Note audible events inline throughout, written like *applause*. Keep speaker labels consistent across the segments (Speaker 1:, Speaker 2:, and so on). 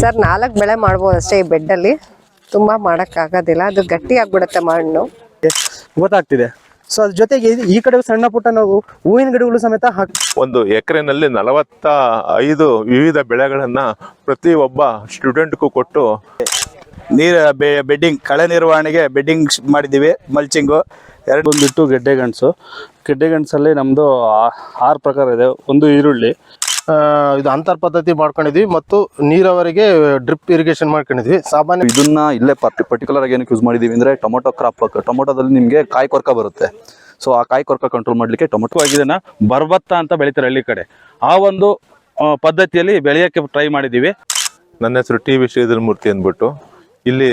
Speaker 1: Sir ನಾಲ್ಕು ಬೆಳೆ ಮಾಡ್ಬೋದು ಅಷ್ಟೇ ಈ ಬೆಡ್ಡಲ್ಲಿ. ಮಾಡಕ್ ಆಗೋದಿಲ್ಲ. ಅದು ಗಟ್ಟಿ ಆಗ್ಬಿಡುತ್ತೆ ಮಣ್ಣು
Speaker 2: ಗೊತ್ತಾಗ್ತಿದೆ. ಸೊ ಅದ್ರ ಜೊತೆಗೆ ಇದು- ಈ ಕಡೆ ಸಣ್ಣ ಪುಟ್ಟ ನಾವು ಹೂವಿನ ಗಿಡಗಳು ಸಮೇತ ಹಾಕ್
Speaker 3: ಒಂದು ಎಕರೆನಲ್ಲಿ ನಲವತ್ತ ಐದು ವಿವಿಧ ಬೆಳೆಗಳನ್ನ ಪ್ರತಿ ಒಬ್ಬ ಸ್ಟೂಡೆಂಟ್ಗೂ ಕೊಟ್ಟು
Speaker 4: ನೀರ ಬೆಡ್ಡಿಂಗ್ ಕಳೆ ನಿರ್ವಹಣೆಗೆ ಬೆಡ್ಡಿಂಗ್ ಮಾಡಿದ್ದೀವಿ ಮಲ್ಚಿಂಗು ಎರಡು
Speaker 5: ಬಂದ್ಬಿಟ್ಟು ಗೆಡ್ಡೆ ಗೆಣಸು ಗೆಡ್ಡೆ ಗೆಣಸಲ್ಲಿ ನಮ್ಮದು ಆರು ಪ್ರಕಾರ ಇದೆ. ಒಂದು ಈರುಳ್ಳಿ.
Speaker 2: ಇದು ಅಂತರ್ ಪದ್ಧತಿ ಮಾಡ್ಕೊಂಡಿದ್ವಿ ಮತ್ತು ನೀರಾವರಿಗೆ ಡ್ರಿಪ್ ಇರಿಗೇಷನ್ ಮಾಡ್ಕೊಂಡಿದ್ವಿ. ಸಾಮಾನ್ಯ
Speaker 6: ಇದನ್ನ ಇಲ್ಲೇ ಪರ್ಟಿ ಪರ್ಟಿಕ್ಯುಲರ್ ಆಗಿ ಏನಕ್ಕೆ ಯೂಸ್ ಮಾಡಿದೀವಿ ಅಂದ್ರೆ ಟೊಮೊಟೊ ಕ್ರಾಪ್ ಟೊಮೊಟೊದಲ್ಲಿ ನಿಮಗೆ ಕಾಯಿ ಕೊರಕ ಬರುತ್ತೆ. ಸೊ ಆ ಕಾಯಿ ಕೊರಕ ಕಂಟ್ರೋಲ್ ಮಾಡ್ಲಿಕ್ಕೆ ಟೊಮೊಟೊ
Speaker 5: ಇದನ್ನ ಬರ್ಬತ್ತ ಅಂತ ಬೆಳಿತಾರೆ ಹಳ್ಳಿ ಕಡೆ. ಆ ಒಂದು ಪದ್ಧತಿಯಲ್ಲಿ ಬೆಳೆಯೋಕ್ಕೆ ಟ್ರೈ ಮಾಡಿದ್ದೀವಿ
Speaker 3: ನನ್ನ ಹೆಸರು ಟಿ ವಿ ಶ್ರೀಧರ್ ಮೂರ್ತಿ ಅಂದ್ಬಿಟ್ಟು. ಇಲ್ಲಿ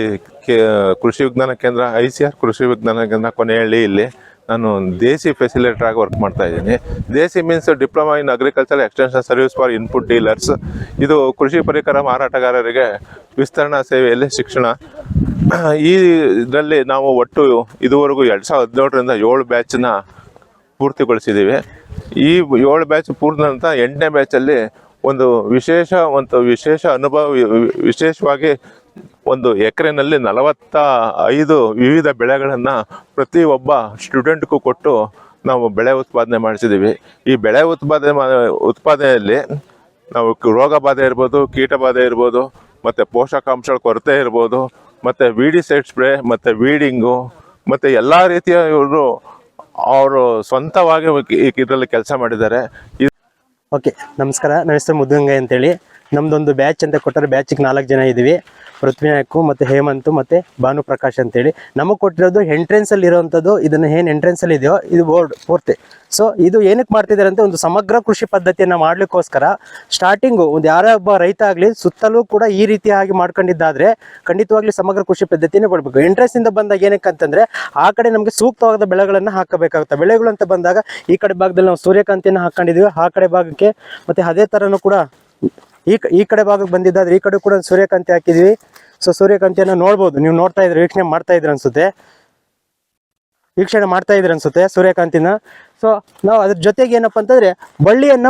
Speaker 3: ಕೆ ಕೃಷಿ ವಿಜ್ಞಾನ ಕೇಂದ್ರ ಐ ಸಿ ಆರ್ ಕೃಷಿ ವಿಜ್ಞಾನ ಕೇಂದ್ರ ಕೊನೆಯಲ್ಲಿ ಇಲ್ಲಿ. ನಾನು ದೇಸಿ ಫೆಸಿಲೇಟರ್ ಆಗಿ ವರ್ಕ್ ಮಾಡ್ತಾ ಇದ್ದೀನಿ. DESI means diploma in agriculture extension service for input dealers ಇದು ಕೃಷಿ ಪರಿಕರ ಮಾರಾಟಗಾರರಿಗೆ ವಿಸ್ತರಣಾ ಸೇವೆಯಲ್ಲಿ ಶಿಕ್ಷಣ. ಈ ಇದರಲ್ಲಿ ನಾವು ಒಟ್ಟು ಇದುವರೆಗೂ ಎರಡು ಸಾವಿರದ ಹದಿನೇಳರಿಂದ ಏಳು ಬ್ಯಾಚನ್ನ ಪೂರ್ತಿಗೊಳಿಸಿದ್ದೀವಿ ಈ ಏಳು ಬ್ಯಾಚ್ ಪೂರ್ತಿ ನಂತರ ಎಂಟನೇ ಬ್ಯಾಚಲ್ಲಿ ಒಂದು ವಿಶೇಷ ಒಂದು ವಿಶೇಷ ಅನುಭವ, ವಿಶೇಷವಾಗಿ ಒಂದು ಎಕರೆನಲ್ಲಿ ನಲವತ್ತ ಐದು ವಿವಿಧ ಬೆಳೆಗಳನ್ನು ಪ್ರತಿ ಒಬ್ಬ ಸ್ಟೂಡೆಂಟ್ಗೂ ಕೊಟ್ಟು ನಾವು ಬೆಳೆ ಉತ್ಪಾದನೆ ಮಾಡಿಸಿದ್ದೀವಿ ಈ ಬೆಳೆ ಉತ್ಪಾದನೆ ಉತ್ಪಾದನೆಯಲ್ಲಿ ನಾವು ರೋಗ ಬಾಧೆ ಇರ್ಬೋದು, ಕೀಟ ಬಾಧೆ ಇರ್ಬೋದು, ಮತ್ತು ಪೋಷಕಾಂಶಗಳ ಕೊರತೆ ಇರ್ಬೋದು, ಮತ್ತು ವೀಡಿಸೈಡ್ ಸ್ಪ್ರೇ ಮತ್ತು ವೀಡಿಂಗು ಮತ್ತು ಎಲ್ಲ ರೀತಿಯ ಇವರು ಅವರು ಸ್ವಂತವಾಗಿ ಇದರಲ್ಲಿ ಕೆಲಸ ಮಾಡಿದ್ದಾರೆ.
Speaker 2: ಓಕೆ ನಮಸ್ಕಾರ. ನನ್ನ ಹೆಸರು ಮುದ್ಗಂಗೆ ಅಂತೇಳಿ. ನಮ್ದೊಂದು ಬ್ಯಾಚ್ ಅಂತ ಕೊಟ್ಟರೆ ಬ್ಯಾಚಿಗೆ ನಾಲ್ಕು ಜನ ಇದ್ದೀವಿ. ಪೃಥ್ವಿನಾಯಕು ಮತ್ತು ಹೇಮಂತ್ ಮತ್ತು ಭಾನು ಪ್ರಕಾಶ್ ಅಂತೇಳಿ. ನಮಗೆ ಕೊಟ್ಟಿರೋದು ಎಂಟ್ರೆನ್ಸಲ್ಲಿ ಇರೋವಂಥದ್ದು ಇದನ್ನು ಏನು ಎಂಟ್ರೆನ್ಸಲ್ಲಿ ಇದೆಯೋ ಇದು ಬೋರ್ಡ್ ಪೂರ್ತಿ. ಸೊ ಇದು ಏನಕ್ಕೆ ಮಾಡ್ತಿದ್ದಾರೆ ಅಂತ ಒಂದು ಸಮಗ್ರ ಕೃಷಿ ಪದ್ಧತಿಯನ್ನು ಮಾಡಲಿಕ್ಕೋಸ್ಕರ ಸ್ಟಾರ್ಟಿಂಗು ಒಂದು ಯಾರೇ ಒಬ್ಬ ರೈತ ಆಗಲಿ ಸುತ್ತಲೂ ಕೂಡ ಈ ರೀತಿಯಾಗಿ ಮಾಡ್ಕೊಂಡಿದ್ದಾದರೆ ಖಂಡಿತವಾಗ್ಲಿ ಸಮಗ್ರ ಕೃಷಿ ಪದ್ಧತಿನೇ ಕೊಡಬೇಕು. ಎಂಟ್ರೆನ್ಸಿಂದ ಬಂದಾಗ ಏನಕ್ಕೆ ಅಂತಂದರೆ ಆ ಕಡೆ ನಮಗೆ ಸೂಕ್ತವಾದ ಬೆಳೆಗಳನ್ನು ಹಾಕಬೇಕಾಗುತ್ತೆ ಬೆಳೆಗಳು ಅಂತ ಬಂದಾಗ ಈ ಕಡೆ ಭಾಗದಲ್ಲಿ ನಾವು ಸೂರ್ಯಕಾಂತಿಯನ್ನು ಹಾಕೊಂಡಿದ್ದೀವಿ ಆ ಕಡೆ ಭಾಗಕ್ಕೆ ಮತ್ತು ಅದೇ ಥರನೂ ಕೂಡ ಈ ಈ ಕಡೆ ಭಾಗಕ್ಕೆ ಬಂದಿದ್ದಾದ್ರೆ ಈ ಕಡೆ ಕೂಡ ಸೂರ್ಯಕಾಂತಿ ಹಾಕಿದ್ವಿ. ಸೊ ಸೂರ್ಯಕಾಂತಿಯನ್ನ ನೋಡ್ಬೋದು. ನೀವು ನೋಡ್ತಾ ಇದ್ರಿ ವೀಕ್ಷಣೆ ಮಾಡ್ತಾ ಇದ್ರಿ ಅನ್ಸುತ್ತೆ. ವೀಕ್ಷಣೆ ಮಾಡ್ತಾ ಇದ್ರಿ ಅನ್ಸುತ್ತೆ ಸೂರ್ಯಕಾಂತಿನ. ಸೊ ನಾವು ಅದ್ರ ಜೊತೆಗೆ ಏನಪ್ಪ ಅಂತಂದ್ರೆ ಬಳ್ಳಿಯನ್ನ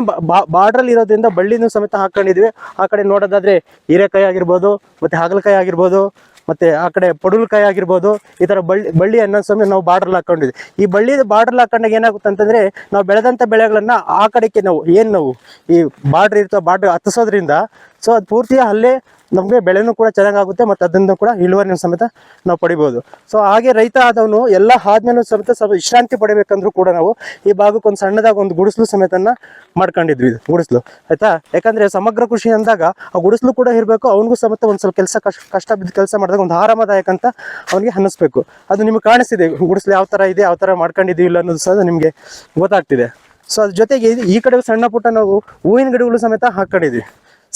Speaker 2: ಬಾರ್ಡ್ರಲ್ಲಿ ಇರೋದ್ರಿಂದ ಬಳ್ಳಿನೂ ಸಮೇತ ಹಾಕೊಂಡಿದ್ವಿ. ಆ ಕಡೆ ನೋಡೋದಾದ್ರೆ ಹೀರೆಕಾಯಿ ಆಗಿರ್ಬೋದು, ಮತ್ತೆ ಹಾಗಲಕಾಯಿ ಆಗಿರ್ಬೋದು ಮತ್ತೆ ಆ ಕಡೆ ಪಡುಲ್ಕಾಯಿ ಆಗಿರ್ಬೋದು, ಈ ತರ ಬಳ್ಳಿ ಅನ್ನೋ ಸಮೇತ ನಾವು ಬಾರ್ಡರ್ ಹಾಕೊಂಡಿದ್ವಿ. ಈ ಬಳ್ಳಿ ಬಾರ್ಡರ್ ಹಾಕೊಂಡಾಗ ಏನಾಗುತ್ತೆ ಅಂತಂದ್ರೆ, ನಾವು ಬೆಳೆದಂತ ಬೆಳೆಗಳನ್ನ ಆ ಕಡೆಗೆ ನಾವು, ಏನ್ ನಾವು, ಈ ಬಾರ್ಡರ್ ಇರ್ತಾವ ಬಾರ್ಡರ್ ಹತ್ತಿಸೋದ್ರಿಂದ ಸೊ ಅದು ಪೂರ್ತಿ ಅಲ್ಲೇ ನಮಗೆ ಬೆಳೆನೂ ಕೂಡ ಚೆನ್ನಾಗಾಗುತ್ತೆ ಮತ್ತು ಅದರಿಂದ ಕೂಡ ಇಳುವರಿನ ಸಮೇತ ನಾವು ಪಡಿಬೋದು. ಸೊ ಹಾಗೆ ರೈತ ಆದವನು ಎಲ್ಲ ಆದ್ಮೇಲೂ ಸಮೇತ ಸ್ವಲ್ಪ ವಿಶ್ರಾಂತಿ ಪಡಿಬೇಕಂದ್ರೂ ಕೂಡ ನಾವು ಈ ಭಾಗಕ್ಕೆ ಒಂದು ಸಣ್ಣದಾಗ ಒಂದು ಗುಡಿಸ್ಲು ಸಮೇತನ ಮಾಡ್ಕೊಂಡಿದ್ವಿ ಇದು ಗುಡಿಸ್ಲು, ಆಯ್ತಾ? ಯಾಕಂದ್ರೆ ಸಮಗ್ರ ಕೃಷಿ ಅಂದಾಗ ಆ ಗುಡಿಸ್ಲು ಕೂಡ ಇರಬೇಕು, ಅವನಿಗೂ ಸಮೇತ ಒಂದು ಸ್ವಲ್ಪ ಕೆಲಸ ಕಷ್ಟ ಕಷ್ಟ ಬಿದ್ದು ಕೆಲಸ ಮಾಡಿದಾಗ ಒಂದು ಆರಾಮದಾಯಕ ಅಂತ ಅವನಿಗೆ ಅನ್ನಿಸ್ಬೇಕು. ಅದು ನಿಮ್ಗೆ ಕಾಣಿಸ್ತಿದೆ, ಗುಡಿಸ್ಲು ಯಾವ ಥರ ಇದೆ, ಯಾವ ಥರ ಮಾಡ್ಕೊಂಡಿದ್ದೀವಿ ಅನ್ನೋದು ಸಹ ನಿಮಗೆ ಗೊತ್ತಾಗ್ತಿದೆ. ಸೊ ಅದ್ರ ಜೊತೆಗೆ ಈ ಕಡೆ ಸಣ್ಣ ಪುಟ್ಟ ನಾವು ಹೂವಿನ ಗಿಡಗಳು ಸಮೇತ ಹಾಕೊಂಡಿದ್ವಿ.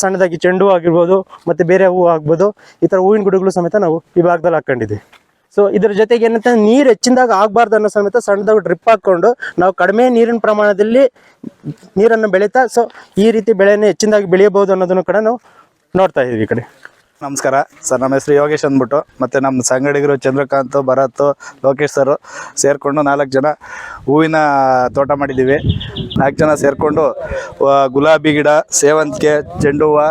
Speaker 2: ಸಣ್ಣದಾಗಿ ಚೆಂಡು ಹೂ ಆಗಿರ್ಬೋದು, ಮತ್ತು ಬೇರೆ ಹೂವು ಆಗ್ಬೋದು, ಈ ಥರ ಹೂವಿನ ಗಿಡಗಳು ಸಮೇತ ನಾವು ಈ ಭಾಗದಲ್ಲಿ ಹಾಕ್ಕೊಂಡಿದ್ದೀವಿ ಸೊ ಇದ್ರ ಜೊತೆಗೆ ಏನಂತ ನೀರು ಹೆಚ್ಚಿನದಾಗ ಆಗಬಾರ್ದು ಅನ್ನೋ ಸಮೇತ ಸಣ್ಣದಾಗಿ ಡ್ರಿಪ್ ಹಾಕ್ಕೊಂಡು ನಾವು ಕಡಿಮೆ ನೀರಿನ ಪ್ರಮಾಣದಲ್ಲಿ ನೀರನ್ನು ಬೆಳೀತಾ ಸೊ ಈ ರೀತಿ ಬೆಳೆಯನ್ನು ಹೆಚ್ಚಿನದಾಗಿ ಬೆಳೆಯಬಹುದು ಅನ್ನೋದನ್ನು ಕೂಡ ನಾವು ನೋಡ್ತಾ ಇದ್ದೀವಿ ಈ ಕಡೆ.
Speaker 4: ನಮಸ್ಕಾರ. ಸರ್, ನಮ್ಮ ಹೆಸರು ಯೋಗೇಶ್ ಅಂದ್ಬಿಟ್ಟು, ಮತ್ತು ನಮ್ಮ ಸಂಗಡಿಗರು ಚಂದ್ರಕಾಂತ್, ಭರತ್, ಲೋಕೇಶ್ ಸರ್ ಸೇರಿಕೊಂಡು ನಾಲ್ಕು ಜನ ಹೂವಿನ ತೋಟ ಮಾಡಿದ್ದೀವಿ ನಾಲ್ಕು ಜನ ಸೇರಿಕೊಂಡು ಗುಲಾಬಿ ಗಿಡ, ಸೇವಂತಿಗೆ ಚೆಂಡು ಹೂವು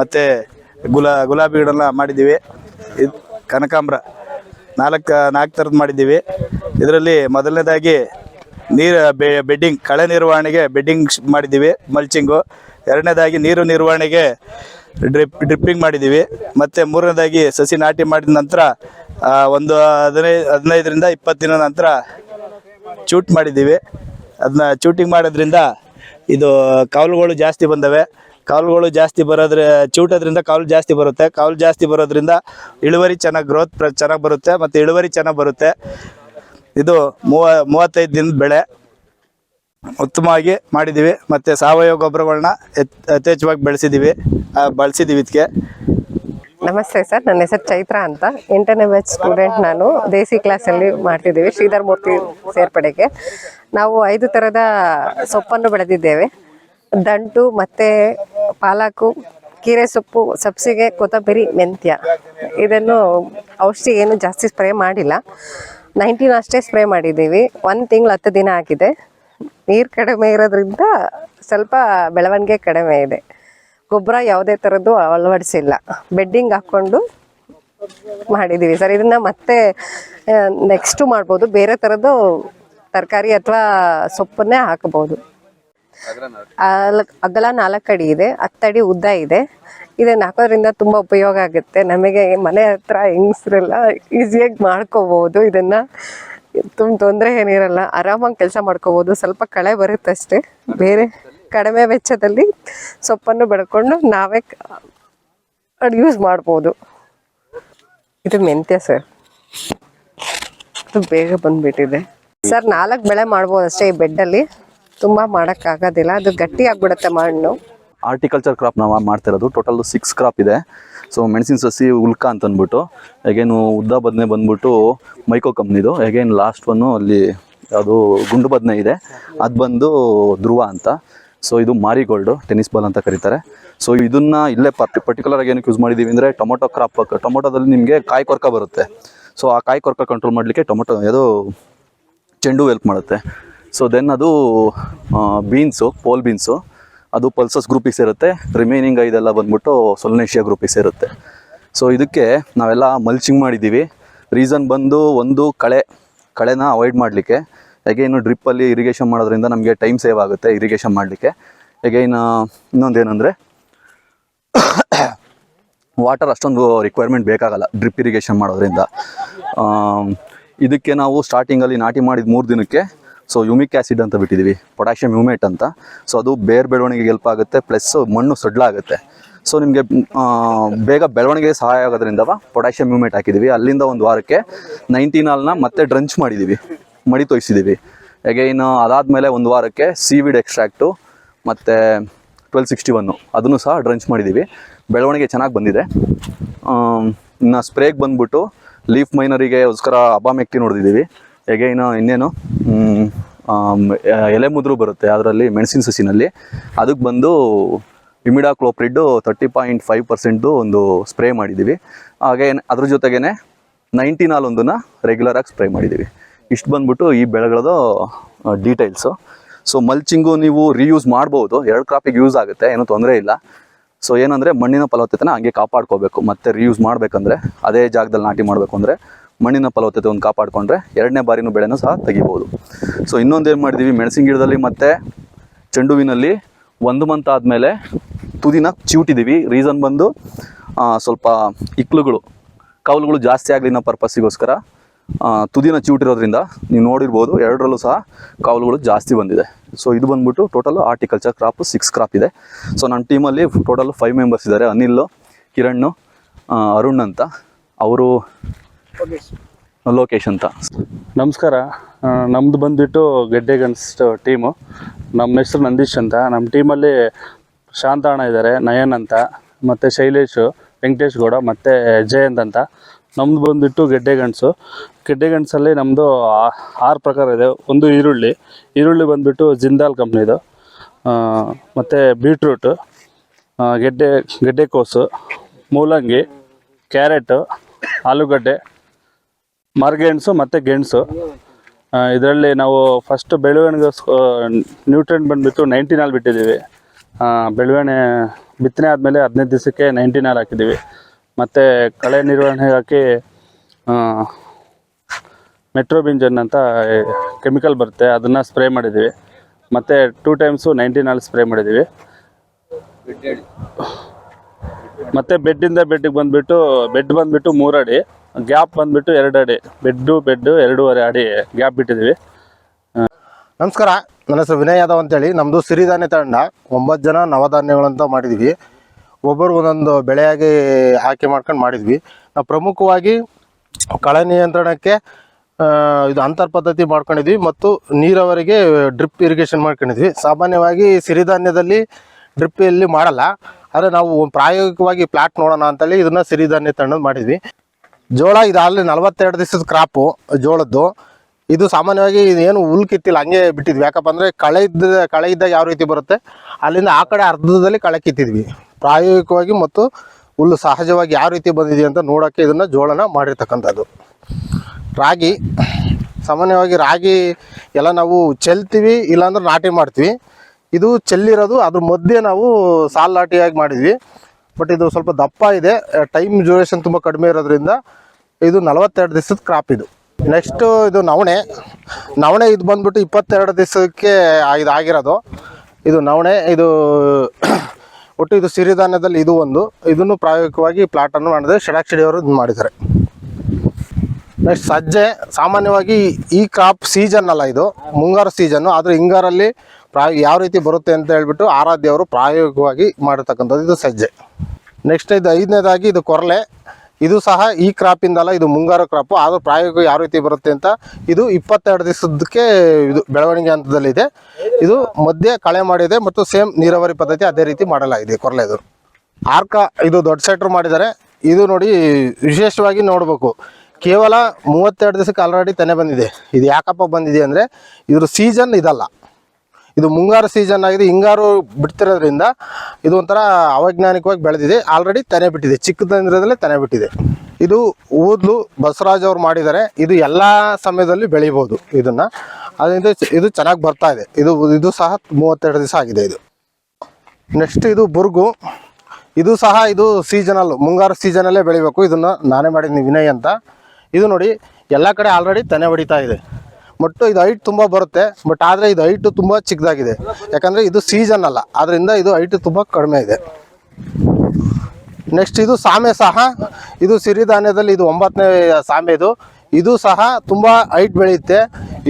Speaker 4: ಮತ್ತು ಗುಲಾ, ಗುಲಾಬಿ ಗಿಡನ ಮಾಡಿದ್ದೀವಿ ಇದು ಕನಕಾಂಬ್ರ, ನಾಲ್ಕು ನಾಲ್ಕು ಥರದ್ದು ಮಾಡಿದ್ದೀವಿ ಇದರಲ್ಲಿ ಮೊದಲನೇದಾಗಿ ನೀರು ಬೆಡ್ಡಿಂಗ್ ಕಳೆ ನಿರ್ವಹಣೆಗೆ ಬೆಡ್ಡಿಂಗ್ ಮಾಡಿದ್ದೀವಿ ಮಲ್ಚಿಂಗು ಎರಡನೇದಾಗಿ ನೀರು ನಿರ್ವಹಣೆಗೆ ಡ್ರಿಪ್ ಡ್ರಿಪ್ಪಿಂಗ್ ಮಾಡಿದ್ದೀವಿ. ಮತ್ತು ಮೂರನೇದಾಗಿ ಸಸಿ ನಾಟಿ ಮಾಡಿದ ನಂತರ ಒಂದು ಹದಿನೈದು ಹದಿನೈದರಿಂದ ಇಪ್ಪತ್ತು ದಿನ ನಂತರ ಚೂಟ್ ಮಾಡಿದ್ದೀವಿ. ಅದನ್ನ ಚೂಟಿಂಗ್ ಮಾಡೋದ್ರಿಂದ ಇದು ಕಾವಲುಗಳು ಜಾಸ್ತಿ ಬಂದವೆ. ಕಾವಲುಗಳು ಜಾಸ್ತಿ ಬರೋದ್ರ, ಚೂಟೋದ್ರಿಂದ ಕಾವಲು ಜಾಸ್ತಿ ಬರುತ್ತೆ. ಕಾವಲು ಜಾಸ್ತಿ ಬರೋದ್ರಿಂದ ಇಳುವರಿ ಚೆನ್ನಾಗಿ ಗ್ರೋತ್ ಚೆನ್ನಾಗಿ ಬರುತ್ತೆ. ಮತ್ತು ಇಳುವರಿ ಚೆನ್ನಾಗಿ ಬರುತ್ತೆ. ಇದು ಮೂವ, ಮೂವತ್ತೈದು ದಿನದ ಬೆಳೆ. ಉತ್ತಮವಾಗಿ ಮಾಡಿದ್ದೀವಿ ಮತ್ತು ಸಾವಯವ ಗೊಬ್ಬರಗಳನ್ನ ಯಥೇಚ್ಛವಾಗಿ ಬೆಳೆಸಿದ್ದೀವಿ. ಬಳಸಿದ್ದೀವಿ ಇದಕ್ಕೆ
Speaker 1: ನಮಸ್ತೆ ಸರ್, ನನ್ನ ಹೆಸರು ಚೈತ್ರ ಅಂತ. ಎಂಟನೇ ಬ್ಯಾಚ್ ಸ್ಟೂಡೆಂಟ್ ನಾನು. ದೇಸಿ ಕ್ಲಾಸಲ್ಲಿ ಮಾಡ್ತಿದ್ದೀವಿ ಶ್ರೀಧರ್ ಮೂರ್ತಿ ಸೇರ್ಪಡೆಗೆ. ನಾವು ಐದು ಥರದ ಸೊಪ್ಪನ್ನು ಬೆಳೆದಿದ್ದೇವೆ. ದಂಟು ಮತ್ತು ಪಾಲಕು, ಕೀರೆ ಸೊಪ್ಪು, ಸಬ್ಸಿಗೆ, ಕೊತ್ತಂಬರಿ, ಮೆಂತ್ಯ. ಇದನ್ನು ಔಷಧಿ ಏನು ಜಾಸ್ತಿ ಸ್ಪ್ರೇ ಮಾಡಿಲ್ಲ. ನೈನ್ಟೀನ್ ಅಷ್ಟೇ ಸ್ಪ್ರೇ ಮಾಡಿದ್ದೀವಿ. ಒಂದು ತಿಂಗಳು ಹತ್ತು ದಿನ ಆಗಿದೆ. ನೀರು ಕಡಿಮೆ ಇರೋದ್ರಿಂದ ಸ್ವಲ್ಪ ಬೆಳವಣಿಗೆ ಕಡಿಮೆ ಇದೆ. ಗೊಬ್ಬರ ಯಾವುದೇ ಥರದ್ದು ಅಳವಡಿಸಿಲ್ಲ. ಬೆಡ್ಡಿಂಗ್ ಹಾಕ್ಕೊಂಡು ಮಾಡಿದ್ದೀವಿ ಸರ್. ಇದನ್ನು ಮತ್ತೆ ನೆಕ್ಸ್ಟು ಮಾಡ್ಬೋದು. ಬೇರೆ ಥರದ್ದು ತರಕಾರಿ ಅಥವಾ ಸೊಪ್ಪನ್ನೇ ಹಾಕಬಹುದು. ಅಗಲ ನಾಲ್ಕು ಅಡಿ ಇದೆ. ಹತ್ತಡಿ ಉದ್ದ ಇದೆ. ಇದನ್ನು ಹಾಕೋದ್ರಿಂದ ತುಂಬ ಉಪಯೋಗ ಆಗುತ್ತೆ. ನಮಗೆ ಮನೆ ಹತ್ರ ಹೆಂಗಸ್ರೆಲ್ಲ ಈಸಿಯಾಗಿ ಮಾಡ್ಕೋಬೋದು ಇದನ್ನ. ತುಂಬ ತೊಂದರೆ ಏನಿರಲ್ಲ, ಆರಾಮಾಗಿ ಕೆಲಸ ಮಾಡ್ಕೋಬೋದು. ಸ್ವಲ್ಪ ಕಳೆ ಬರುತ್ತೆ ಅಷ್ಟೇ. ಬೇರೆ ಕಡಿಮೆ ವೆಚ್ಚದಲ್ಲಿ ಸೊಪ್ಪನ್ನು ಬೆಳ್ಕೊಂಡು ನಾವೇ ಯೂಸ್ ಮಾಡ್ಬೋದು. ಇದು ಮೆಂತ್ಯ ಸರ್ ಇದು ಬೇಗ ಬಂದ್ಬಿಟ್ಟಿದೆ. ಸರ್ ನಾಲ್ಕು ಬೆಳೆ ಮಾಡ್ಬೋದು ಅಷ್ಟೇ ಈ ಬೆಡ್ಡಲ್ಲಿ ತುಂಬ ಮಾಡೋಕ್ಕಾಗೋದಿಲ್ಲ. ಅದು ಗಟ್ಟಿ ಆಗಿಬಿಡುತ್ತೆ ಮಣ್ಣು.
Speaker 6: ಆರ್ಟಿಕಲ್ಚರ್ ಕ್ರಾಪ್ ನಾವು ಮಾಡ್ತಿರೋದು. ಟೋಟಲ್ ಸಿಕ್ಸ್ ಕ್ರಾಪ್ ಇದೆ. ಸೊ ಮೆಣಸಿನ ಸಸಿ ಉಲ್ಕ ಅಂತ ಅಂದ್ಬಿಟ್ಟು ಹೇಗೇನು ಉದ್ದ ಬದನೆ ಬಂದ್ಬಿಟ್ಟು ಮೈಕೋ ಕಂಪ್ನಿದು. ಹೇಗೇನು ಲಾಸ್ಟ್ ಒನ್ನು ಅಲ್ಲಿ ಅದು ಗುಂಡು ಬದನೆ ಇದೆ. ಅದು ಬಂದು ಧ್ರುವ ಅಂತ. ಸೊ ಇದು ಮಾರಿಗೋಲ್ಡು ಟೆನ್ನಿಸ್ ಬಾಲ್ ಅಂತ ಕರೀತಾರೆ. ಸೊ ಇದನ್ನ ಇಲ್ಲೇ ಪರ್ಟಿ ಪರ್ಟಿಕ್ಯುಲರ್ ಆಗಿ ಏನಕ್ಕೆ ಯೂಸ್ ಮಾಡಿದ್ದೀವಿ ಅಂದರೆ ಟೊಮೊಟೊ ಕ್ರಾಪ್ ಟೊಮೊಟೊದಲ್ಲಿ ನಿಮಗೆ ಕಾಯಿ ಕೊರಕ ಬರುತ್ತೆ. ಸೊ ಆ ಕಾಯಿ ಕೊರಕ ಕಂಟ್ರೋಲ್ ಮಾಡಲಿಕ್ಕೆ ಟೊಮೊಟೊ ಅದು ಚೆಂಡು ಹೆಲ್ಪ್ ಮಾಡುತ್ತೆ. ಸೊ ದೆನ್ ಅದು ಬೀನ್ಸು ಪೋಲ್ ಬೀನ್ಸು ಅದು ಪಲ್ಸಸ್ ಗ್ರೂಪಿಗೆ ಸೇರುತ್ತೆ. ರಿಮೈನಿಂಗ್ ಐದೆಲ್ಲ ಬಂದ್ಬಿಟ್ಟು ಸೊಲ್ನೇಷಿಯಾ ಗ್ರೂಪಿಗೆ ಸೇರುತ್ತೆ. ಸೊ ಇದಕ್ಕೆ ನಾವೆಲ್ಲ ಮಲ್ಚಿಂಗ್ ಮಾಡಿದ್ದೀವಿ. ರೀಸನ್ ಬಂದು ಒಂದು ಕಳೆ, ಕಳೆನ ಅವಾಯ್ಡ್ ಮಾಡಲಿಕ್ಕೆ. ಎಗೇನು ಡ್ರಿಪ್ಪಲ್ಲಿ ಇರಿಗೇಷನ್ ಮಾಡೋದ್ರಿಂದ ನಮಗೆ ಟೈಮ್ ಸೇವ್ ಆಗುತ್ತೆ ಇರಿಗೇಷನ್ ಮಾಡಲಿಕ್ಕೆ. ಅಗೈನ್ ಇನ್ನೊಂದು ಏನಂದರೆ ವಾಟರ್ ಅಷ್ಟೊಂದು ರಿಕ್ವೈರ್ಮೆಂಟ್ ಬೇಕಾಗಲ್ಲ ಡ್ರಿಪ್ ಇರಿಗೇಷನ್ ಮಾಡೋದ್ರಿಂದ. ಇದಕ್ಕೆ ನಾವು ಸ್ಟಾರ್ಟಿಂಗಲ್ಲಿ ನಾಟಿ ಮಾಡಿದ ಮೂರು ದಿನಕ್ಕೆ ಸೊ ಯುಮಿಕ್ ಆ್ಯಸಿಡ್ ಅಂತ ಬಿಟ್ಟಿದ್ದೀವಿ ಪೊಟ್ಯಾಷಿಯಂ ಯುಮೇಟ್ ಅಂತ. ಸೊ ಅದು ಬೇರ್ ಬೆಳವಣಿಗೆಗೆ ಹೆಲ್ಪ್ ಆಗುತ್ತೆ ಪ್ಲಸ್ ಮಣ್ಣು ಸಡ್ಲಾಗುತ್ತೆ. ಸೊ ನಿಮಗೆ ಬೇಗ ಬೆಳವಣಿಗೆಗೆ ಸಹಾಯ ಆಗೋದ್ರಿಂದ ಪೊಟ್ಯಾಷಿಯಂ ಯುಮೇಟ್ ಹಾಕಿದ್ದೀವಿ ಅಲ್ಲಿಂದ ಒಂದು ವಾರಕ್ಕೆ ನೈನ್ಟೀನ್ ಹಾಲ್ನ ಮತ್ತೆ ಡ್ರಂಚ್ ಮಾಡಿದ್ದೀವಿ ಮಡಿ ತೊಯ್ಸಿದ್ದೀವಿ ಅಗೈನ್ ಅದಾದಮೇಲೆ ಒಂದು ವಾರಕ್ಕೆ ಸೀವಿಡ್ ಎಕ್ಸ್ಟ್ರಾಕ್ಟು ಮತ್ತು ಟ್ವೆಲ್ ಸಿಕ್ಸ್ಟಿ ಒನ್ನು ಅದನ್ನು ಸಹ ಡ್ರಂಚ್ ಮಾಡಿದ್ದೀವಿ ಬೆಳವಣಿಗೆ ಚೆನ್ನಾಗಿ ಬಂದಿದೆ. ಇನ್ನು ಸ್ಪ್ರೇಗೆ ಬಂದ್ಬಿಟ್ಟು ಲೀಫ್ ಮೈನರಿಗೆಗೋಸ್ಕರ ಅಬಾಮೆಕ್ಟಿ ನೋಡಿದ್ದೀವಿ. ಹೇಗೆ ಇನ್ನು ಇನ್ನೇನು? ಎಲೆ ಮುದ್ರು ಬರುತ್ತೆ ಅದರಲ್ಲಿ, ಮೆಣಸಿನ ಸಸಿನಲ್ಲಿ. ಅದಕ್ಕೆ ಬಂದು imidacloprid thirty point five ಪರ್ಸೆಂಟ್ದು ಒಂದು ಸ್ಪ್ರೇ ಮಾಡಿದ್ದೀವಿ ಹಾಗೆ ಅದ್ರ ಜೊತೆಗೇ ನೈಂಟಿನಾಲ್ ಒಂದನ್ನು ರೆಗ್ಯುಲರಾಗಿ ಸ್ಪ್ರೇ ಮಾಡಿದ್ದೀವಿ ಇಷ್ಟು ಬಂದ್ಬಿಟ್ಟು ಈ ಬೆಳೆಗಳದ್ದು ಡೀಟೇಲ್ಸು ಸೊ ಮಲ್ಚಿಂಗು ನೀವು ರೀಯೂಸ್ ಮಾಡ್ಬೋದು. ಎರಡು ಕ್ರಾಪಿಗೆ ಯೂಸ್ ಆಗುತ್ತೆ, ಏನೂ ತೊಂದರೆ ಇಲ್ಲ. ಸೊ ಏನಂದರೆ ಮಣ್ಣಿನ ಫಲವತ್ತತೆನ ಹಂಗೆ ಕಾಪಾಡ್ಕೋಬೇಕು. ಮತ್ತೆ ರೀಯೂಸ್ ಮಾಡಬೇಕಂದ್ರೆ, ಅದೇ ಜಾಗದಲ್ಲಿ ನಾಟಿ ಮಾಡಬೇಕು ಅಂದರೆ ಮಣ್ಣಿನ ಫಲವತ್ತತೆ ಒಂದು ಕಾಪಾಡಿಕೊಂಡ್ರೆ ಎರಡನೇ ಬಾರಿನೂ ಬೆಳೆನೂ ಸಹ ತೆಗಿಬೋದು. ಸೊ ಇನ್ನೊಂದು ಏನು ಮಾಡಿದ್ದೀವಿ ಮೆಣಸಿನ ಗಿಡದಲ್ಲಿ ಮತ್ತು ಚೆಂಡುವಿನಲ್ಲಿ ಒಂದು ಮಂತ್ ಆದಮೇಲೆ ತುದಿನ ಚಿವುಟಿದ್ದೀವಿ ರೀಸನ್ ಬಂದು ಸ್ವಲ್ಪ ಇಕ್ಲುಗಳು ಕೌಲುಗಳು ಜಾಸ್ತಿ ಆಗಲಿ ಅನ್ನೋ ಪರ್ಪಸ್ಸಿಗೋಸ್ಕರ ತುದಿನ ಚಿವುಟಿರೋದ್ರಿಂದ ನೀವು ನೋಡಿರ್ಬೋದು, ಎರಡರಲ್ಲೂ ಸಹ ಕಾವಲುಗಳು ಜಾಸ್ತಿ ಬಂದಿದೆ. ಸೊ ಇದು ಬಂದ್ಬಿಟ್ಟು total horticulture crop six crop ಇದೆ. ಸೊ ನನ್ನ ಟೀಮಲ್ಲಿ ಟೋಟಲ್ ಫೈವ್ ಮೆಂಬರ್ಸ್ ಇದ್ದಾರೆ. ಅನಿಲ್, ಕಿರಣ್ ಅರುಣ್ ಅಂತ. ಅವರು ಲೋಕೇಶ್ ಅಂತ.
Speaker 7: ನಮಸ್ಕಾರ. ನಮ್ದು ಬಂದ್ಬಿಟ್ಟು ಗೆಡ್ಡೆ ಗನ್ಸ್ ಟೀಮು. ನಮ್ಮ ಹೆಸರು ನಂದೀಶ್ ಅಂತ. ನಮ್ಮ ಟೀಮಲ್ಲಿ ಶಾಂತ ಅಣ್ಣ ಇದ್ದಾರೆ ನಯನ್ ಅಂತ, ಮತ್ತು ಶೈಲೇಶು, ವೆಂಕಟೇಶ್ ಗೌಡ, ಮತ್ತು ಜಯಂತ್ ಅಂತ. ನಮ್ದು ಬಂದ್ಬಿಟ್ಟು ಗೆಡ್ಡೆ ಗಣಸು ಗೆಡ್ಡೆ ಗಣಸಲ್ಲಿ ನಮ್ಮದು ಆರು ಪ್ರಕಾರ ಇದೆ. ಒಂದು ಈರುಳ್ಳಿ. ಈರುಳ್ಳಿ ಬಂದುಬಿಟ್ಟು ಜಿಂದಾಲ್ ಕಂಪ್ನಿದು. ಮತ್ತು ಬೀಟ್ರೂಟು ಗೆಡ್ಡೆ ಗೆಡ್ಡೆಕೋಸು ಮೂಲಂಗಿ, ಕ್ಯಾರೆಟು, ಆಲೂಗಡ್ಡೆ ಮರಗೆಣಸು ಮತ್ತು ಗೆಣಸು. ಇದರಲ್ಲಿ ನಾವು ಫಸ್ಟ್ ಬೆಳವಣಿಗೆ ನ್ಯೂಟ್ರೆಂಟ್ ಬಂದುಬಿಟ್ಟು ನೈಂಟಿ ನಾಲ್ ಬಿಟ್ಟಿದ್ದೀವಿ ಬೆಳವಣೆ ಬಿತ್ತನೆ ಆದಮೇಲೆ ಹದಿನೈದು ದಿವಸಕ್ಕೆ ನೈಂಟಿ ನಾಲ್ ಹಾಕಿದ್ದೀವಿ. ಮತ್ತು ಕಳೆ ನಿರ್ವಹಣೆ ಹಾಕಿ ಮೆಟ್ರೋಬಿಂಜನ್ ಅಂತ ಕೆಮಿಕಲ್ ಬರುತ್ತೆ, ಅದನ್ನು ಸ್ಪ್ರೇ ಮಾಡಿದ್ದೀವಿ. ಮತ್ತು ಟೂ ಟೈಮ್ಸು ನೈಂಟಿ ನಾಲ್ ಸ್ಪ್ರೇ ಮಾಡಿದ್ದೀವಿ. ಮತ್ತು ಬೆಡ್ಡಿಂದ ಬೆಡ್ಡಿಗೆ ಬಂದುಬಿಟ್ಟು ಬೆಡ್ ಬಂದುಬಿಟ್ಟು ಮೂರು ಅಡಿ ಗ್ಯಾಪ್ ಬಂದ್ಬಿಟ್ಟು ಎರಡು ಅಡಿ, ಬೆಡ್ಡು ಬೆಡ್ಡು ಎರಡೂವರೆ ಅಡಿ ಗ್ಯಾಪ್ ಬಿಟ್ಟಿದ್ದೀವಿ.
Speaker 8: ನಮಸ್ಕಾರ, ನನ್ನ ಹೆಸರು ವಿನಯ್ ಯಾದವ್ ಅಂತೇಳಿ. ನಮ್ಮದು ಸಿರಿಧಾನ್ಯ ತಂಡ. ಒಂಬತ್ತು ಜನ ನವಧಾನ್ಯಗಳಂತ ಮಾಡಿದ್ವಿ. ಒಬ್ಬರು ಒಂದೊಂದು ಬೆಳೆಯಾಗಿ ಆಯ್ಕೆ ಮಾಡ್ಕೊಂಡು ಮಾಡಿದ್ವಿ. ನಾವು ಪ್ರಮುಖವಾಗಿ ಕಳೆ ನಿಯಂತ್ರಣಕ್ಕೆ ಇದು ಅಂತರ್ ಪದ್ಧತಿ ಮಾಡ್ಕೊಂಡಿದ್ವಿ ಮತ್ತು ನೀರಾವರಿಗೆ ಡ್ರಿಪ್ ಇರಿಗೇಷನ್ ಮಾಡ್ಕೊಂಡಿದ್ವಿ. ಸಾಮಾನ್ಯವಾಗಿ ಸಿರಿಧಾನ್ಯದಲ್ಲಿ ಡ್ರಿಪ್ ಎಲ್ಲಿ ಮಾಡಲ್ಲ. ಆದರೆ ನಾವು ಪ್ರಾಯೋಗಿಕವಾಗಿ ಪ್ಲಾಟ್ ನೋಡೋಣ ಅಂತೇಳಿ ಇದನ್ನು ಸಿರಿಧಾನ್ಯ ತಣ್ಣದು ಮಾಡಿದ್ವಿ. ಜೋಳ, ಇದು ಅಲ್ಲಿ ನಲವತ್ತೆರಡು ದಿವಸದ ಕ್ರಾಪು ಜೋಳದ್ದು. ಇದು ಸಾಮಾನ್ಯವಾಗಿ ಏನು ಹುಲ್ ಕಿತ್ತಿಲ್ಲ, ಹಂಗೆ ಬಿಟ್ಟಿದ್ವಿ. ಯಾಕಪ್ಪ ಅಂದರೆ ಕಳೆ ಇದ್ದ, ಕಳೆ ಇದ್ದಾಗ ಯಾವ ರೀತಿ ಬರುತ್ತೆ? ಅಲ್ಲಿಂದ ಆ ಕಡೆ ಅರ್ಧದಲ್ಲಿ ಕಳೆ ಕಿತ್ತಿದ್ವಿ. ಪ್ರಾಯೋಗಿಕವಾಗಿ ಮತ್ತು ಹುಲ್ಲು ಸಹಜವಾಗಿ ಯಾವ ರೀತಿ ಬಂದಿದೆ ಅಂತ ನೋಡೋಕ್ಕೆ ಇದನ್ನು ಜೋಳನ ಮಾಡಿರ್ತಕ್ಕಂಥದ್ದು. ರಾಗಿ, ಸಾಮಾನ್ಯವಾಗಿ ರಾಗಿ ಎಲ್ಲ ನಾವು ಚೆಲ್ತೀವಿ, ಇಲ್ಲಾಂದ್ರೆ ನಾಟಿ ಮಾಡ್ತೀವಿ. ಇದು ಚೆಲ್ಲಿರೋದು, ಅದ್ರ ಮಧ್ಯೆ ನಾವು ಸಾಲ್ ನಾಟಿಯಾಗಿ ಮಾಡಿದ್ವಿ. ಬಟ್ ಇದು ಸ್ವಲ್ಪ ದಪ್ಪ ಇದೆ. ಟೈಮ್ ಜ್ಯೂರೇಷನ್ ತುಂಬ ಕಡಿಮೆ ಇರೋದ್ರಿಂದ ಇದು ನಲವತ್ತೆರಡು ದಿವಸದ ಕ್ರಾಪ್ ಇದು. ನೆಕ್ಸ್ಟು ಇದು ನವಣೆ. ನವಣೆ ಇದು ಬಂದ್ಬಿಟ್ಟು ಇಪ್ಪತ್ತೆರಡು ದಿವಸಕ್ಕೆ ಇದು ಆಗಿರೋದು. ಇದು ನವಣೆ, ಇದು *coughs* ಒಟ್ಟು ಇದು ಸಿರಿಧಾನ್ಯದಲ್ಲಿ ಇದು ಒಂದು. ಇದನ್ನು ಪ್ರಾಯೋಗಿಕವಾಗಿ ಪ್ಲಾಟನ್ನು ಮಾಡಿದ್ರೆ ಷಡಾಕ್ಷಡಿಯವರು ಇದು ಮಾಡಿದ್ದಾರೆ. ನೆಕ್ಸ್ಟ್ ಸಜ್ಜೆ. ಸಾಮಾನ್ಯವಾಗಿ ಈ ಕ್ರಾಪ್ ಸೀಸನ್ ಅಲ್ಲ ಇದು. ಮುಂಗಾರು ಸೀಸನ್ನು ಆದರೆ ಹಿಂಗಾರಲ್ಲಿ ಪ್ರಾಯ ಯಾವ ರೀತಿ ಬರುತ್ತೆ ಅಂತ ಹೇಳ್ಬಿಟ್ಟು ಆರಾಧ್ಯವರು ಪ್ರಾಯೋಗಿಕವಾಗಿ ಮಾಡಿರ್ತಕ್ಕಂಥದ್ದು ಇದು ಸಜ್ಜೆ. ನೆಕ್ಸ್ಟ್ ಇದು ಐದನೇದಾಗಿ ಇದು ಕೊರಲೆ. ಇದು ಸಹ ಈ ಕ್ರಾಪಿಂದಲ್ಲ, ಇದು ಮುಂಗಾರು ಕ್ರಾಪು. ಆದರೂ ಪ್ರಾಯೋಗಿಕ ಯಾವ ರೀತಿ ಬರುತ್ತೆ ಅಂತ ಇದು ಇಪ್ಪತ್ತೆರಡು ದಿವಸದಕ್ಕೆ ಇದು ಬೆಳವಣಿಗೆ ಹಂತದಲ್ಲಿದೆ ಇದು. ಮಧ್ಯೆ ಕಳೆ ಮಾಡಿದೆ ಮತ್ತು ಸೇಮ್ ನೀರಾವರಿ ಪದ್ಧತಿ ಅದೇ ರೀತಿ ಮಾಡಲಾಗಿದೆ ಕೊರಲೆದು. ಆರ್ಕ ಇದು ದೊಡ್ಡ ಸೆಟ್ರ್ ಮಾಡಿದ್ದಾರೆ. ಇದು ನೋಡಿ ವಿಶೇಷವಾಗಿ ನೋಡಬೇಕು. ಕೇವಲ ಮೂವತ್ತೆರಡು ದಿವಸಕ್ಕೆ ಆಲ್ರೆಡಿ ತೆನೆ ಬಂದಿದೆ. ಇದು ಯಾಕಪ್ಪ ಬಂದಿದೆ ಅಂದರೆ ಇದ್ರ ಸೀಸನ್ ಇದಲ್ಲ. ಇದು ಮುಂಗಾರು ಸೀಸನ್ ಆಗಿದೆ. ಹಿಂಗಾರು ಬಿಡ್ತಿರೋದ್ರಿಂದ ಇದು ಒಂಥರ ಅವೈಜ್ಞಾನಿಕವಾಗಿ ಬೆಳೆದಿದೆ. ಆಲ್ರೆಡಿ ತನೆ ಬಿಟ್ಟಿದೆ. ಚಿಕ್ಕದಂದ್ರದಲ್ಲೇ ತನೆ ಬಿಟ್ಟಿದೆ. ಇದು ಊದ್ಲು ಬಸವರಾಜ್ ಅವ್ರು ಮಾಡಿದ್ದಾರೆ. ಇದು ಎಲ್ಲ ಸಮಯದಲ್ಲಿ ಬೆಳಿಬೋದು ಇದನ್ನ. ಅದರಿಂದ ಇದು ಚೆನ್ನಾಗಿ ಬರ್ತಾ ಇದೆ. ಇದು ಇದು ಸಹ ಮೂವತ್ತೆರಡು ದಿವಸ ಆಗಿದೆ ಇದು. ನೆಕ್ಸ್ಟ್ ಇದು ಬುರ್ಗು. ಇದು ಸಹ ಇದು ಸೀಸನಲ್ ಮುಂಗಾರು ಸೀಸನಲ್ಲೇ ಬೆಳಿಬೇಕು. ಇದನ್ನು ನಾನೇ ಮಾಡಿದ್ದೀನಿ ವಿನಯ್ ಅಂತ. ಇದು ನೋಡಿ, ಎಲ್ಲ ಕಡೆ ಆಲ್ರೆಡಿ ತನೆ ಹೊಡಿತಾ ಇದೆ. ಬಟ್ ಇದು ಹೈಟ್ ತುಂಬ ಬರುತ್ತೆ, ಬಟ್ ಆದರೆ ಇದು ಹೈಟು ತುಂಬ ಚಿಕ್ಕದಾಗಿದೆ. ಯಾಕಂದರೆ ಇದು ಸೀಸನ್ ಅಲ್ಲ ಆದ್ದರಿಂದ ಇದು ಹೈಟ್ ತುಂಬ ಕಡಿಮೆ ಇದೆ. ನೆಕ್ಸ್ಟ್ ಇದು ಸಾಮೆ ಸಹ, ಇದು ಸಿರಿಧಾನ್ಯದಲ್ಲಿ ಇದು ಒಂಬತ್ತನೇ ಸಾಮೆ ಇದು. ಇದು ಸಹ ತುಂಬ ಹೈಟ್ ಬೆಳೆಯುತ್ತೆ.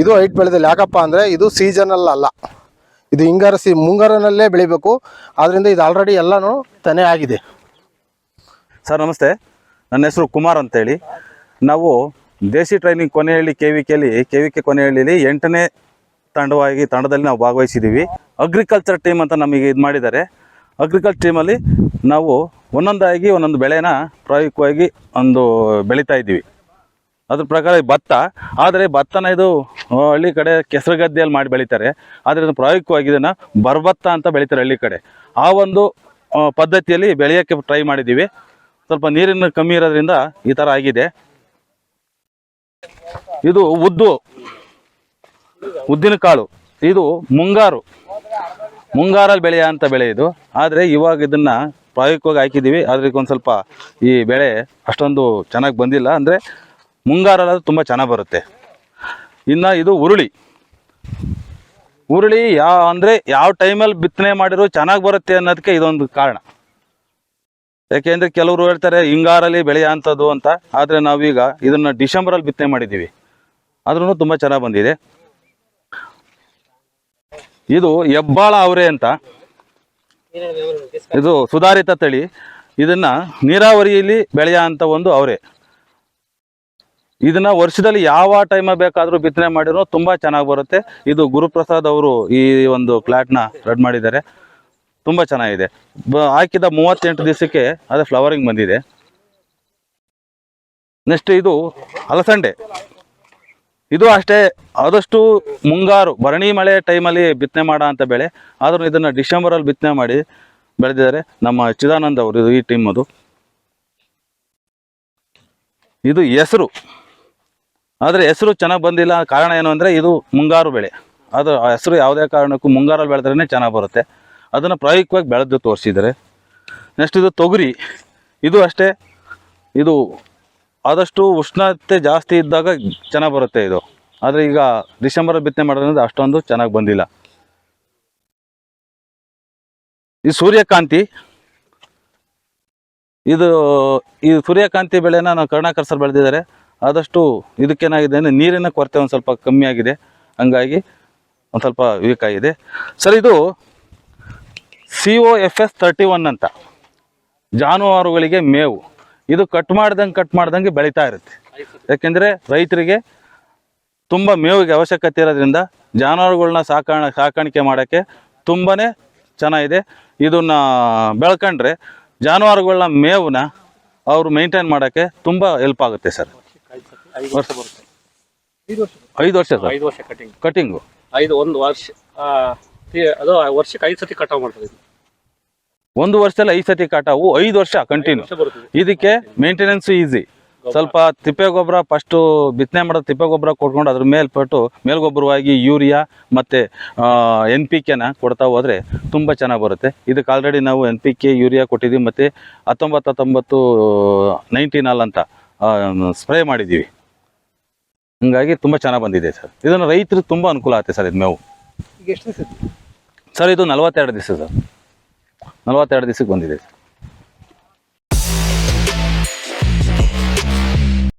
Speaker 8: ಇದು ಹೈಟ್ ಬೆಳೆದಿಲ್ಲ ಯಾಕಪ್ಪ ಅಂದರೆ ಇದು ಸೀಸನಲ್ ಅಲ್ಲ ಇದು ಹಿಂಗಾರ ಸಿ ಮುಂಗಾರನಲ್ಲೇ ಬೆಳಿಬೇಕು. ಆದ್ದರಿಂದ ಇದು ಆಲ್ರೆಡಿ ಎಲ್ಲನೂ ತೆನೆ ಆಗಿದೆ.
Speaker 5: ಸರ್, ನಮಸ್ತೆ. ನನ್ನ ಹೆಸರು ಕುಮಾರ್ ಅಂತೇಳಿ. ನಾವು DESI training Konehalli K V ಕೆಲಿ K V K ಕೊನೆಹಳ್ಳಿಲಿ ಎಂಟನೇ ತಂಡವಾಗಿ, ತಂಡದಲ್ಲಿ ನಾವು ಭಾಗವಹಿಸಿದ್ದೀವಿ. ಅಗ್ರಿಕಲ್ಚರ್ ಟೀಮ್ ಅಂತ ನಮಗೆ ಇದು ಮಾಡಿದ್ದಾರೆ. ಅಗ್ರಿಕಲ್ಚರ್ ಟೀಮಲ್ಲಿ ನಾವು ಒಂದೊಂದಾಗಿ ಒಂದೊಂದು ಬೆಳೆನ ಪ್ರಾಯೋಗಿಕವಾಗಿ ಒಂದು ಬೆಳೀತಾ ಇದ್ದೀವಿ. ಅದ್ರ ಪ್ರಕಾರ ಭತ್ತ, ಆದರೆ ಭತ್ತನ ಇದು ಹಳ್ಳಿ ಕಡೆ ಕೆಸರು ಗದ್ದೆಯಲ್ಲಿ ಮಾಡಿ ಬೆಳೀತಾರೆ. ಆದರೆ ಇದು ಪ್ರಾಯೋಗಿಕವಾಗಿ ಇದನ್ನು ಬರ್ಭತ್ತ ಅಂತ ಬೆಳೀತಾರೆ ಹಳ್ಳಿ ಕಡೆ. ಆ ಒಂದು ಪದ್ಧತಿಯಲ್ಲಿ ಬೆಳೆಯೋಕ್ಕೆ ಟ್ರೈ ಮಾಡಿದ್ದೀವಿ. ಸ್ವಲ್ಪ ನೀರಿನ ಕಮ್ಮಿ ಇರೋದ್ರಿಂದ ಈ ಥರ ಆಗಿದೆ. ಇದು ಉದ್ದು, ಉದ್ದಿನ ಕಾಳು. ಇದು ಮುಂಗಾರು. ಮುಂಗಾರಲ್ಲಿ ಬೆಳೆಯ ಅಂತ ಬೆಳೆ ಇದು. ಆದರೆ ಇವಾಗ ಇದನ್ನ ಪ್ರಾಯೋಗಿಕವಾಗಿ ಹಾಕಿದ್ದೀವಿ. ಆದರೆ ಒಂದು ಸ್ವಲ್ಪ ಈ ಬೆಳೆ ಅಷ್ಟೊಂದು ಚೆನ್ನಾಗಿ ಬಂದಿಲ್ಲ. ಅಂದರೆ ಮುಂಗಾರಲ್ಲಿ ತುಂಬ ಚೆನ್ನಾಗಿ ಬರುತ್ತೆ. ಇನ್ನು ಇದು ಉರುಳಿ. ಉರುಳಿ ಯಾವ ಅಂದರೆ ಯಾವ ಟೈಮಲ್ಲಿ ಬಿತ್ತನೆ ಮಾಡಿರೋ ಚೆನ್ನಾಗಿ ಬರುತ್ತೆ ಅನ್ನೋದಕ್ಕೆ ಇದೊಂದು ಕಾರಣ. ಯಾಕೆಂದರೆ ಕೆಲವರು ಹೇಳ್ತಾರೆ, ಹಿಂಗಾರಲ್ಲಿ ಬೆಳೆಯ ಅಂಥದ್ದು ಅಂತ. ಆದರೆ ನಾವೀಗ ಇದನ್ನು ಡಿಸೆಂಬರಲ್ಲಿ ಬಿತ್ತನೆ ಮಾಡಿದ್ದೀವಿ. ಆದ್ರೂ ತುಂಬ ಚೆನ್ನಾಗಿ ಬಂದಿದೆ. ಇದು ಹೆಬ್ಬಾಳ ಅವರೆ ಅಂತ. ಇದು ಸುಧಾರಿತ ತಳಿ. ಇದನ್ನ ನೀರಾವರಿಯಲ್ಲಿ ಬೆಳೆಯ ಅಂತ ಒಂದು ಅವರೆ. ಇದನ್ನ ವರ್ಷದಲ್ಲಿ ಯಾವ ಟೈಮ್ ಬೇಕಾದರೂ ಬಿತ್ತನೆ ಮಾಡಿರೋ ತುಂಬಾ ಚೆನ್ನಾಗಿ ಬರುತ್ತೆ. ಇದು ಗುರುಪ್ರಸಾದ್ ಅವರು ಈ ಒಂದು ಪ್ಲಾಟ್ನ ರೆಡ್ ಮಾಡಿದ್ದಾರೆ. ತುಂಬಾ ಚೆನ್ನಾಗಿದೆ. ಹಾಕಿದ ಮೂವತ್ತೆಂಟು ದಿವಸಕ್ಕೆ ಅದೇ ಫ್ಲವರಿಂಗ್ ಬಂದಿದೆ. ನೆಕ್ಸ್ಟ್ ಇದು ಅಲಸಂಡೆ. ಇದು ಅಷ್ಟೇ, ಆದಷ್ಟು ಮುಂಗಾರು, ಭರಣಿ ಮಳೆ ಟೈಮಲ್ಲಿ ಬಿತ್ತನೆ ಮಾಡೋ ಅಂತ ಬೆಳೆ, ಆದರೂ ಇದನ್ನು ಡಿಸೆಂಬರಲ್ಲಿ ಬಿತ್ತನೆ ಮಾಡಿ ಬೆಳೆದಿದ್ದಾರೆ ನಮ್ಮ ಚಿದಾನಂದ್ ಅವರು, ಇದು ಈ ಟೀಮ್ ಅದು. ಇದು ಹೆಸರು. ಆದರೆ ಹೆಸರು ಚೆನ್ನಾಗಿ ಬಂದಿಲ್ಲ, ಕಾರಣ ಏನು ಅಂದರೆ ಇದು ಮುಂಗಾರು ಬೆಳೆ. ಅದು ಹೆಸರು ಯಾವುದೇ ಕಾರಣಕ್ಕೂ ಮುಂಗಾರಲ್ಲಿ ಬೆಳೆದ್ರೇ ಚೆನ್ನಾಗಿ ಬರುತ್ತೆ. ಅದನ್ನು ಪ್ರಾಯೋಗಿಕವಾಗಿ ಬೆಳೆದು ತೋರಿಸಿದ್ದಾರೆ. ನೆಕ್ಸ್ಟ್ ಇದು ತೊಗರಿ. ಇದು ಅಷ್ಟೇ. ಇದು ಆದಷ್ಟು ಉಷ್ಣತೆ ಜಾಸ್ತಿ ಇದ್ದಾಗ ಚೆನ್ನಾಗಿ ಬರುತ್ತೆ ಇದು. ಆದರೆ ಈಗ ಡಿಸೆಂಬರ್ ಬಿತ್ತನೆ ಮಾಡೋದ್ರಿಂದ ಅಷ್ಟೊಂದು ಚೆನ್ನಾಗಿ ಬಂದಿಲ್ಲ. ಈ ಸೂರ್ಯಕಾಂತಿ. ಇದು ಈ ಸೂರ್ಯಕಾಂತಿ ಬೆಳೆನ ನಾವು ಕರ್ನಾಕರ್ ಸರ್ ಬೆಳೆದಿದ್ದಾರೆ. ಆದಷ್ಟು ಇದಕ್ಕೇನಾಗಿದೆ ಅಂದರೆ ನೀರಿನ ಕೊರತೆ ಒಂದು ಸ್ವಲ್ಪ ಕಮ್ಮಿ ಆಗಿದೆ. ಹಂಗಾಗಿ ಒಂದು ಸ್ವಲ್ಪ ವೀಕ್ ಆಗಿದೆ. ಸರ್, ಇದು C O F S thirty one ಅಂತ. ಜಾನುವಾರುಗಳಿಗೆ ಮೇವು. ಇದು ಕಟ್ ಮಾಡ್ದಂಗೆ ಕಟ್ ಮಾಡ್ದಂಗೆ ಬೆಳೀತಾ ಇರುತ್ತೆ. ಯಾಕೆಂದರೆ ರೈತರಿಗೆ ತುಂಬ ಮೇವಿಗೆ ಅವಶ್ಯಕತೆ ಇರೋದ್ರಿಂದ ಜಾನುವಾರುಗಳನ್ನ ಸಾಕಾಣ ಸಾಕಾಣಿಕೆ ಮಾಡೋಕ್ಕೆ ತುಂಬಾ ಚೆನ್ನಾಗಿದೆ. ಇದನ್ನ ಬೆಳ್ಕೊಂಡ್ರೆ ಜಾನುವಾರುಗಳನ್ನ ಮೇವನ್ನ ಅವರು ಮೇಂಟೈನ್ ಮಾಡೋಕ್ಕೆ ತುಂಬ ಹೆಲ್ಪ್ ಆಗುತ್ತೆ ಸರ್. ವರ್ಷ ಐದು ವರ್ಷ ಸರ್
Speaker 9: ಕಟಿಂಗ್
Speaker 5: ಕಟಿಂಗು
Speaker 9: ಐದು ಒಂದು ವರ್ಷ ಅದು ವರ್ಷಕ್ಕೆ ಐದು ಸತಿ ಕಟಾವ್ ಮಾಡ್ತಾರೆ
Speaker 5: ಒಂದು ವರ್ಷದಲ್ಲಿ ಐದು ಸತಿ ಕಟಾವು ಐದು ವರ್ಷ ಕಂಟಿನ್ಯೂ ಇದಕ್ಕೆ ಮೇಂಟೆನೆನ್ಸ್ ಈಸಿ ಸ್ವಲ್ಪ ತಿಪ್ಪೆ ಗೊಬ್ಬರ ಫಸ್ಟು ಬಿತ್ತನೆ ಮಾಡೋದು ತಿಪ್ಪೆ ಗೊಬ್ಬರ ಕೊಟ್ಕೊಂಡು ಅದ್ರ ಮೇಲ್ಪಟ್ಟು ಮೇಲ್ಗೊಬ್ಬರವಾಗಿ ಯೂರಿಯಾ ಮತ್ತು ಎನ್ ಪಿ ಕೆನ ಕೊಡ್ತಾ ಹೋದರೆ ತುಂಬ ಚೆನ್ನಾಗಿ ಬರುತ್ತೆ. ಇದಕ್ಕೆ ಆಲ್ರೆಡಿ ನಾವು ಎನ್ ಪಿ ಕೆ ಯೂರಿಯಾ ಕೊಟ್ಟಿದ್ದೀವಿ ಮತ್ತು ಹತ್ತೊಂಬತ್ತು ಹತ್ತೊಂಬತ್ತು ನೈನ್ಟೀನಲ್ ಅಂತ ಸ್ಪ್ರೇ ಮಾಡಿದ್ದೀವಿ. ಹಂಗಾಗಿ ತುಂಬ ಚೆನ್ನಾಗಿ ಬಂದಿದೆ ಸರ್. ಇದನ್ನು ರೈತರು ತುಂಬ ಅನುಕೂಲ ಆಗುತ್ತೆ ಸರ್ ಇದು ಮೇವು.
Speaker 2: ಈಗ ಎಷ್ಟು ದಿವಸ
Speaker 5: ಸರ್ ಇದು ನಲವತ್ತೆರಡು ದಿವಸ ಸರ್. ನಲವತ್ತೆರಡು ದಿವಸಕ್ಕೆ ಬಂದಿದೆ.